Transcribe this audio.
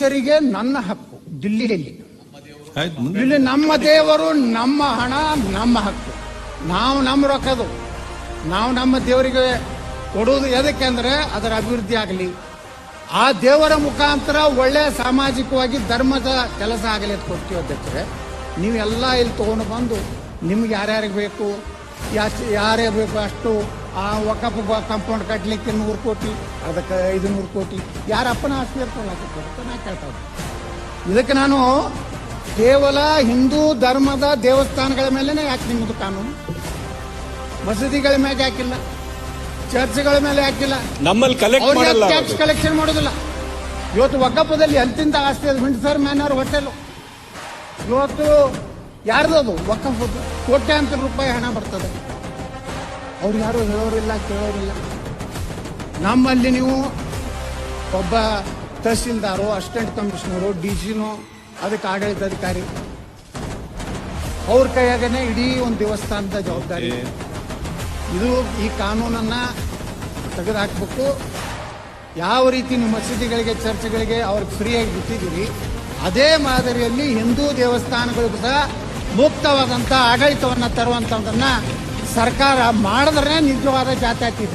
ತೆರಿಗೆ ನನ್ನ ಹಕ್ಕು ದಿಲ್ಲಿಯಲ್ಲಿ. ಇಲ್ಲಿ ನಮ್ಮ ದೇವರು ನಮ್ಮ ಹಣ ನಮ್ಮ ಹಕ್ಕು. ನಾವು ನಮ್ಮ ರೊಕ್ಕದು. ನಾವು ನಮ್ಮ ದೇವರಿಗೆ ಕೊಡುವುದು ಎದಕ್ಕೆ ಅಂದ್ರೆ ಅದರ ಅಭಿವೃದ್ಧಿ ಆಗಲಿ. ಆ ದೇವರ ಮುಖಾಂತರ ಒಳ್ಳೆಯ ಸಾಮಾಜಿಕವಾಗಿ ಧರ್ಮದ ಕೆಲಸ ಆಗಲಿ ಅಂತ ಕೊಡ್ತೀವಿ ಅಧ್ಯಕ್ಷರೇ. ನೀವೆಲ್ಲ ಇಲ್ಲಿ ತಗೊಂಡು ಬಂದು ನಿಮ್ಗೆ ಯಾರ್ಯಾರಿಗೆ ಬೇಕು ಯಾರ್ಯಾರು ಯಾರೇ ಬೇಕು ಅಷ್ಟು ಆ ಒಕ್ಕಪ್ಪ ಕಾಂಪೌಂಡ್ ಕಟ್ಟಲಿಕ್ಕೆ ನೂರು ಕೋಟಿ ಅದಕ್ಕೆ ಐದು ನೂರು ಕೋಟಿ. ಯಾರ ಅಪ್ಪನ ಆಸ್ತಿ ಇರ್ಕೊಳ್ಳಕ್ಕೆ ನಾ ಇದಕ್ಕೆ ನಾನು ಕೇವಲ ಹಿಂದೂ ಧರ್ಮದ ದೇವಸ್ಥಾನಗಳ ಮೇಲೆನೆ ಯಾಕೆ ನಿಮ್ಮದು ಕಾನೂನು? ಮಸೀದಿಗಳ ಮೇಲೆ ಯಾಕಿಲ್ಲ? ಚರ್ಚ್ಗಳ ಮೇಲೆ ಯಾಕಿಲ್ಲ? ನಮ್ಮಲ್ಲಿ ಟ್ಯಾಕ್ಸ್ ಕಲೆಕ್ಷನ್ ಮಾಡೋದಿಲ್ಲ? ಇವತ್ತು ಒಕ್ಕಪ್ಪದಲ್ಲಿ ಎಂತಿಂತ ಆಸ್ತಿ ಅದು ವಿಂಡ್ಸರ್ ಮ್ಯಾನರ್ ಹೋಟೆಲ್ ಇವತ್ತು ಯಾರ್ದದು? ಒಕ್ಕಪ್ಪದು ಕೋಟ್ಯಾಂತರ ರೂಪಾಯಿ ಹಣ ಬರ್ತದೆ. ಅವ್ರು ಯಾರು ಹೇಳೋರಿಲ್ಲ ಕೇಳೋರಿಲ್ಲ. ನಮ್ಮಲ್ಲಿ ನೀವು ಒಬ್ಬ ತಹಸೀಲ್ದಾರು ಅಸಿಸ್ಟೆಂಟ್ ಕಮಿಷನರು ಡಿ ಜಿನೋ ಅದಕ್ಕೆ ಆಡಳಿತಾಧಿಕಾರಿ. ಅವ್ರ ಕೈಯಾಗನೆ ಇಡೀ ಒಂದು ದೇವಸ್ಥಾನದ ಜವಾಬ್ದಾರಿ. ಇದು ಈ ಕಾನೂನನ್ನ ತೆಗೆದುಹಾಕ್ಬೇಕು. ಯಾವ ರೀತಿ ನಿಮ್ಮ ಮಸೀದಿಗಳಿಗೆ ಚರ್ಚ್ಗಳಿಗೆ ಅವ್ರಿಗೆ ಫ್ರೀಯಾಗಿ ಬಿಟ್ಟಿದ್ದೀರಿ ಅದೇ ಮಾದರಿಯಲ್ಲಿ ಹಿಂದೂ ದೇವಸ್ಥಾನಗಳಿಗೂ ಸಹ ಮುಕ್ತವಾದಂಥ ಆಡಳಿತವನ್ನು ತರುವಂಥದ್ದನ್ನ ಸರ್ಕಾರ ಮಾಡಿದ್ರೆ ನಿಜವಾದ ಜಾತ್ಯತೀತ